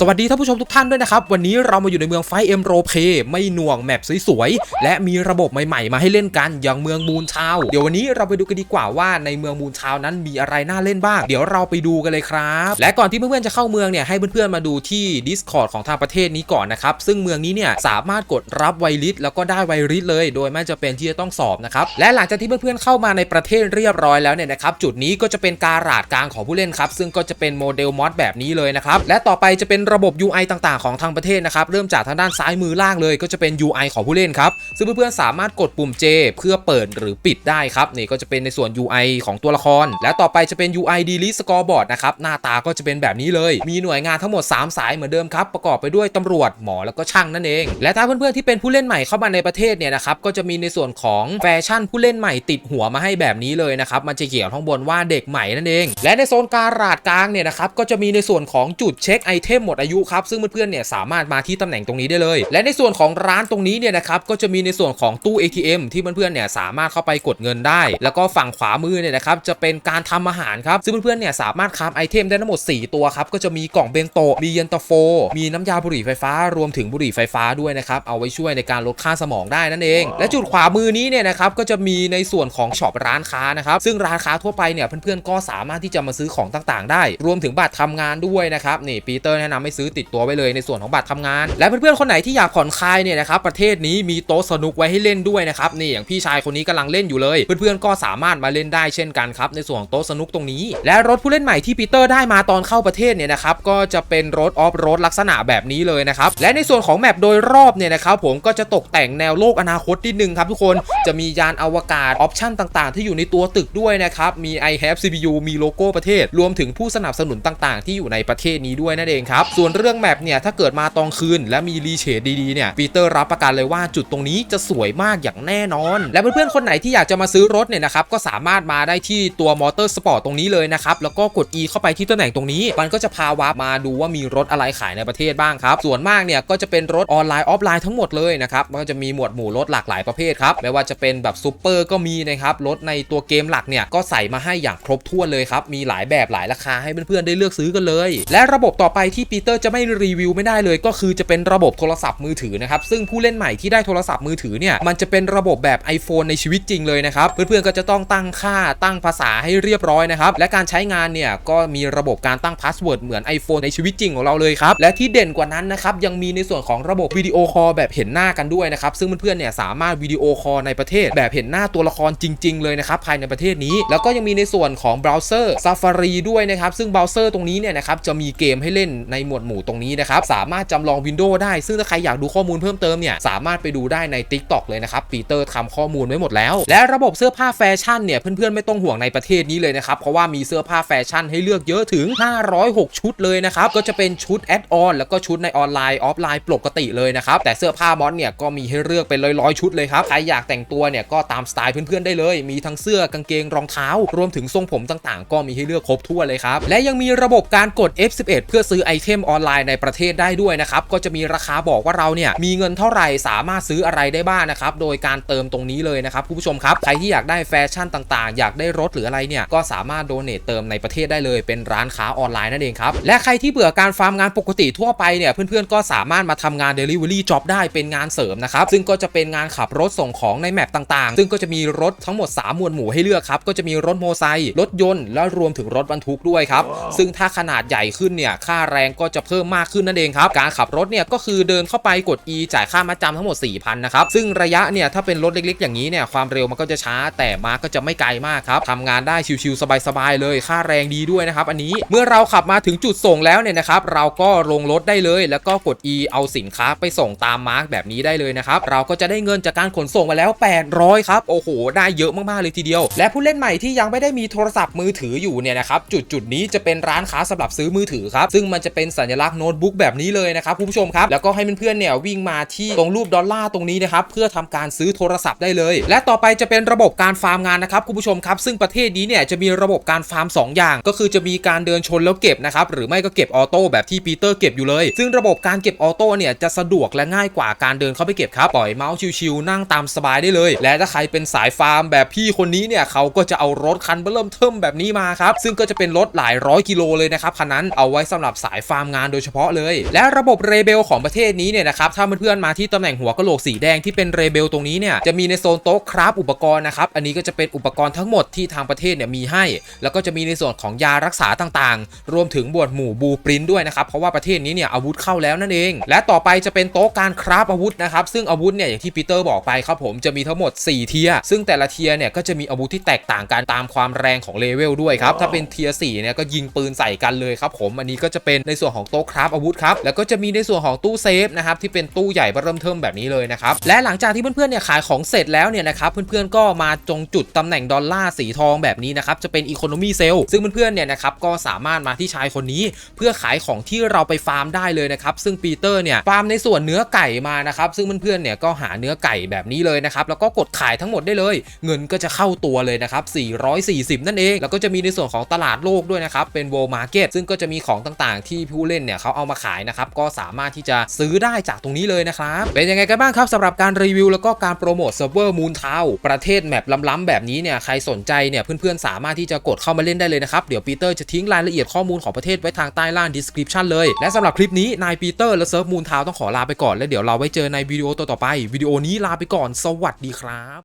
สวัสดีท่านผู้ชมทุกท่านด้วยนะครับ วันนี้เรามาอยู่ในเมืองไฟเอ็มโรเพไม่หน่วงแมปสวยๆ และมีระบบใหม่ๆ มาให้เล่นกันอย่างเมืองมูนชาว เดี๋ยววันนี้เราไปดูกันดีกว่าว่าในเมืองมูนชาวนั้นมีอะไรน่าเล่นบ้าง เดี๋ยวเราไปดูกันเลยครับ และก่อนที่เพื่อนๆจะเข้าเมืองเนี่ยให้เพื่อนๆมาดูที่ Discord ของทางประเทศนี้ก่อนนะครับ ซึ่งเมืองนี้เนี่ยสามารถกดรับไวริสแล้วก็ได้ไวริสเลย โดยไม่จะเป็นที่จะต้องสอบนะครับและหลังจากที่เพื่อนๆเข้ามาในประเทศเรียบร้อยแล้วเนี่ยนะครับจุดนี้ก็จะเป็นการาดกลางของผู้เล่นครับซึ่งก็จะเป็นโมเดลมอดแบบนี้เลยนะครับและต่อไปจะเป็นระบบ UI ต่างๆ ของทางประเทศนะครับ เริ่มจากทางด้านซ้ายมือล่างเลยก็จะเป็น UI ของผู้เล่นครับ ซึ่งเพื่อนๆสามารถกดปุ่ม J เพื่อเปิดหรือปิดได้ครับนี่ก็จะเป็นในส่วน UI ของตัวละคร และต่อไปจะเป็น UI Delete Scoreboard นะครับหน้าตาก็จะเป็นแบบนี้เลย มีหน่วยงานทั้งหมด 3 สายเหมือนเดิมครับประกอบไปด้วยตำรวจหมอแล้วก็ช่างนั่นเอง และถ้าเพื่อนๆที่เป็นผู้เล่นใหม่เข้ามาในประเทศเนี่ยนะครับก็จะมีในส่วนของแฟชั่นผู้เล่นใหม่ติดหัวมาให้แบบนี้เลยนะครับมันจะเขียนข้างบนว่าเด็กใหม่นั่นเอง และในโซนการาดกลางเนี่ยนะครับก็จะมีในส่วนของจุดเช็คไอเทมหมดอายุครับซึ่งเพื่อนๆเนี่ยสามารถมาที่ตำแหน่งตรงนี้ได้เลย และในส่วนของร้านตรงนี้เนี่ยนะครับก็จะมีในส่วนของตู้ ATM ที่เพื่อนๆเนี่ยสามารถเข้าไปกดเงินได้ แล้วก็ฝั่งขวามือเนี่ยนะครับจะเป็นการทำอาหารครับซึ่งเพื่อนๆเนี่ยสามารถคาฟไอเทมได้ทั้งหมด 4 ตัวครับก็จะมีกล่องเบนโตะมีเย็นตาโฟ มีน้ำยาบุหรี่ไฟฟ้ารวมถึงบุหรี่ไฟฟ้าด้วยนะครับเอาไว้ช่วยในการลดค่าสมองได้นั่นเอง และจุดขวามือนี้เนี่ยนะครับก็จะมีในส่วนของช็อปร้านค้านะครับซึ่งร้านค้าทั่วไปเนี่ยเพื่อนๆก็สามารถที่จะมาซื้อของต่างๆ ได้ รวมถึงบัตรทำงานด้วยนะครับนี่ปีเตอร์แนะนำให้ซื้อติดตัวไว้เลยในส่วนของบัตรทำงาน และเพื่อนๆคนไหนที่อยากผ่อนคลายเนี่ยนะครับประเทศนี้มีโต๊ะสนุกไว้ให้เล่นด้วยนะครับนี่อย่างพี่ชายคนนี้กำลังเล่นอยู่เลย เพื่อนๆก็สามารถมาเล่นได้เช่นกันครับในส่วนของโต๊ะสนุกตรงนี้ และรถผู้เล่นใหม่ที่ปีเตอร์ได้มาตอนเข้าประเทศเนี่ยนะครับก็จะเป็นรถออฟโรดลักษณะแบบนี้เลยนะครับและในส่วนของแมปโดยรอบเนี่ยนะครับผมก็จะตกแต่งแนวโลกอนาคตนิดนึงครับทุกคนจะมียานอวกาศออปชั่นต่างๆ ที่อยู่ในตัวตึกด้วยนะครับมี i have CPU มีโลโก้ประเทศ รวมถึงผู้สนับสนุนต่างๆ ที่อยู่ในประเทศนี้ด้วยนั่นเองครับส่วนเรื่องแมปเนี่ยถ้าเกิดมาตอนคืน และมีรีเชดดีๆเนี่ยปีเตอร์รับประกันเลยว่าจุดตรงนี้จะสวยมากอย่างแน่นอน และเพื่อนๆคนไหนที่อยากจะมาซื้อรถเนี่ยนะครับก็สามารถมาได้ที่ตัวมอเตอร์สปอร์ตตรงนี้เลยนะครับแล้วก็กด E เข้าไปที่ตำแหน่งตรงนี้ มันก็จะพาวาร์ปมาดูว่ามีรถอะไรขายในประเทศบ้างครับส่วนมากเนี่ยก็จะเป็นรถออนไลน์ออฟไลน์ทั้งหมดเลยนะครับมันก็จะมีหมวดหมู่รถหลากหลายประเภทครับไม่ว่าจะเป็นแบบซูเปอร์ก็มีนะครับรถในตัวเกมหลักเนี่ยก็ใส่มาให้อย่างครบถ้วนเลยครับมีหลายแบบหลายราคาให้เพื่อนๆได้เลือกซื้อกันเลย และระบบต่อไปที่ปีเตอร์จะไม่รีวิวไม่ได้เลย ก็คือจะเป็นระบบโทรศัพท์มือถือนะครับซึ่งผู้เล่นใหม่ที่ได้โทรศัพท์มือถือเนี่ยมันจะเป็นระบบแบบ iPhone ในชีวิตจริงเลยนะครับเพื่อนๆก็จะต้องตั้งค่าตั้งภาษาให้เรียบร้อยนะครับและการใช้งานเนี่ยก็มีระบบการตั้งพาสเวิร์ดเหมือน iPhone ในชีวิตจริงของเราเลยครับและที่เด่นกว่านั้นนะครับยังมีในส่วนของระบบวิดีโอคอลแบบเห็นหน้ากันด้วยนะครับซึ่งเพื่อนๆเนี่ยสามารถวิดีโอคอลในประเทศ แบบเห็นหน้าตัวละครจริง ๆ เลยนะครับภายในประเทศนี้ แล้วก็ยังมีในส่วนของเบราว์เซอร์ Safari ด้วยนะครับซึ่งเบราว์เซอร์ตรงนี้เนี่ยนะครับจะมีเกมให้เล่นในหมวดหมู่ตรงนี้นะครับ สามารถจำลองวินโดว์ได้ ซึ่งถ้าใครอยากดูข้อมูลเพิ่มเติมเนี่ย สามารถไปดูได้ใน TikTok เลยนะครับ ปีเตอร์ทำข้อมูลไว้หมดแล้ว และระบบเสื้อผ้าแฟชั่นเนี่ย เพื่อนๆ ไม่ต้องห่วงในประเทศนี้เลยนะครับ เพราะว่ามีเสื้อผ้าแฟชั่นให้เลือกเยอะถึง 506 ชุดเลยนะครับ ก็จะเป็นชุดแอดออนแล้วก็ชุดในออนไลน์ออฟไลน์ปกติเลยนะครับ แต่เสื้อผ้ามอสเนี่ยก็มีให้เลือกเป็นร้อยๆชุดเลยครับ ใครอยากแต่งตัวเนี่ยก็ตามสไตล์เพื่อนๆได้เลย มีทั้งเสื้อกางเกงรองเท้า รวมถึงทรงผมต่างๆ ก็มีให้เลือกครบทั่วเลยครับ และยังมีระบบการกด F11 เพื่อซื้อไอเทมออนไลน์ในประเทศได้ด้วยนะครับก็จะมีราคาบอกว่าเราเนี่ยมีเงินเท่าไหร่สามารถซื้ออะไรได้บ้างนะครับโดยการเติมตรงนี้เลยนะครับคุณผู้ชมครับใครที่อยากได้แฟชั่นต่างๆ อยากได้รถหรืออะไรเนี่ยก็สามารถโดเนทเติมในประเทศได้เลย เป็นร้านค้าออนไลน์นั่นเองครับและใครที่เบื่อการฟาร์มงานปกติทั่วไปเนี่ยเพื่อนๆก็สามารถมาทำงาน Delivery Job ได้เป็นงานเสริมนะครับซึ่งก็จะเป็นงานขับรถส่งของในแมปต่างๆ ซึ่งก็จะมีรถทั้งหมด 3 หมวดหมู่ให้เลือกครับก็จะมีรถโมไซค์รถยนต์และรวมถึงรถบรรทุกด้วยครับซึ่งถ้าขนาดใหญ่ขึ้นเนี่ยค่าแรงก็จะเพิ่มมากขึ้นนั่นเองครับ การขับรถเนี่ยก็คือเดินเข้าไปกด E จ่ายค่ามาจำทั้งหมด 4,000 นะครับ ซึ่งระยะเนี่ยถ้าเป็นรถเล็กๆ อย่างนี้เนี่ยความเร็วมันก็จะช้าแต่มาก็จะไม่ไกลมากครับทำงานได้ชิวๆสบายๆเลย ค่าแรงดีด้วยนะครับ อันนี้เมื่อเราขับมาถึงจุดส่งแล้วเนี่ยนะครับเราก็ลงรถได้เลย แล้วก็กด E เอาสินค้าไปส่งตามมาร์กแบบนี้ได้เลยนะครับเราก็จะได้เงินจากการขนส่งมาแล้ว 800 ครับโอ้โห ได้เยอะมากๆเลยทีเดียว และผู้เล่นใหม่ที่ยังไม่ได้มีโทรศัพท์มือถืออยู่เนี่ยนะครับจุดจุดนี้จะเป็นร้านค้าสำหรับซื้อมือถือครับซึ่งมันจะเป็นสัญลักษณ์โน้ตบุ๊กแบบนี้เลยนะครับคุณผู้ชมครับแล้วก็ให้เพื่อนๆเนี่ยวิ่งมาที่ตรงรูปดอลลาร์ตรงนี้นะครับเพื่อทำการซื้อโทรศัพท์ได้เลย และต่อไปจะเป็นระบบการฟาร์มงานนะครับคุณผู้ชมครับ ซึ่งประเทศนี้เนี่ยจะมีระบบการฟาร์ม 2 อย่าง ก็คือจะมีการเดินชนแล้วเก็บนะครับหรือไม่ก็เก็บออโต้แบบที่ปีเตอร์เก็บอยู่เลย ซึ่งระบบการเก็บออโต้เนี่ยจะสะดวกและง่ายกว่าการเดินเข้าไปเก็บครับปล่อยเมาส์ชิวๆนั่งตามสบายได้เลย และถ้าใครเป็นสายฟาร์มแบบพี่คนนี้เนี่ยเขาก็จะเอารถคันเบิ่มเทิมแบบนี้มาครับซึ่งก็จะเป็นรถหลายร้อยกิโลเลยนะครับคันนั้นเอาไว้สำหรับสายฟาร์มำงานโดยเฉพาะเลย และระบบเรเบลของประเทศนี้เนี่ยนะครับถ้าเพื่อนๆมาที่ตำแหน่งหัวกะโหลกสีแดงที่เป็นเรเบลตรงนี้เนี่ยจะมีในโซนโต๊ะคราฟอุปกรณ์นะครับอันนี้ก็จะเป็นอุปกรณ์ทั้งหมดที่ทางประเทศเนี่ยมีให้ แล้วก็จะมีในส่วนของยารักษาต่างๆ รวมถึงบวดหมู่บูปรินด้วยนะครับเพราะว่าประเทศนี้เนี่ยอาวุธเข้าแล้วนั่นเอง และต่อไปจะเป็นโต๊ะการคราฟอาวุธนะครับซึ่งอาวุธเนี่ยอย่างที่ปีเตอร์บอกไปครับผมจะมีทั้งหมด 4 เทียซึ่งแต่ละเทียเนี่ยก็จะมีอาวุธที่แตกต่างกันตามความแรงของเลเวลด้วยครับถ้าเป็นเทียร์4เนี่ยก็ยิงปืนใส่กันเลยครับผมอันนี้ก็จะเป็นในส่วนของโต๊ะคราฟอาวุธครับ แล้วก็จะมีในส่วนของตู้เซฟนะครับที่เป็นตู้ใหญ่เริ่มเทิมแบบนี้เลยนะครับ และหลังจากที่เพื่อนๆเนี่ยขายของเสร็จแล้วเนี่ยนะครับเพื่อนๆก็มาจงจุดตำแหน่งดอลลาร์สีทองแบบนี้นะครับจะเป็นอีโคโนมีเซลซึ่งเพื่อนๆเนี่ยนะครับก็สามารถมาที่ชายคนนี้ เพื่อขายของที่เราไปฟาร์มได้เลยนะครับซึ่งปีเตอร์เนี่ยฟาร์มในส่วนเนื้อไก่มานะครับซึ่งเพื่อนๆเนี่ยก็หาเนื้อไก่แบบนี้เลยนะครับแล้วก็กดขายทั้งหมดได้เลย เงินก็จะเข้าตัวเลยนะครับ440 นั่นเอง แล้วก็จะมีในส่วนของตลาดโลกด้วยนะครับเป็น World Market ซึ่งก็จะมีของต่างๆ ที่ผู้เล่นเนี่ยเขาเอามาขายนะครับก็สามารถที่จะซื้อได้จากตรงนี้เลยนะครับเป็นยังไงกันบ้างครับสำหรับการรีวิว แล้วก็การโปรโมทเซิร์ฟเวอร์มูนทาประเทศแมปล้ำๆแบบนี้เนี่ยใครสนใจเนี่ยเพื่อนๆสามารถที่จะกดเข้ามาเล่นได้เลยนะครับเดี๋ยวปีเตอร์จะทิ้งรายละเอียดข้อมูลของประเทศไว้ทางใต้ล่าง description เลยและสำหรับคลิปนี้นายปีเตอร์และเซิร์ฟมูนทาต้องขอลาไปก่อนแล้วเดี๋ยวเราไว้เจอในวิดีโอต่อๆไปวิดีโอนี้ลาไปก่อน สวัสดีครับ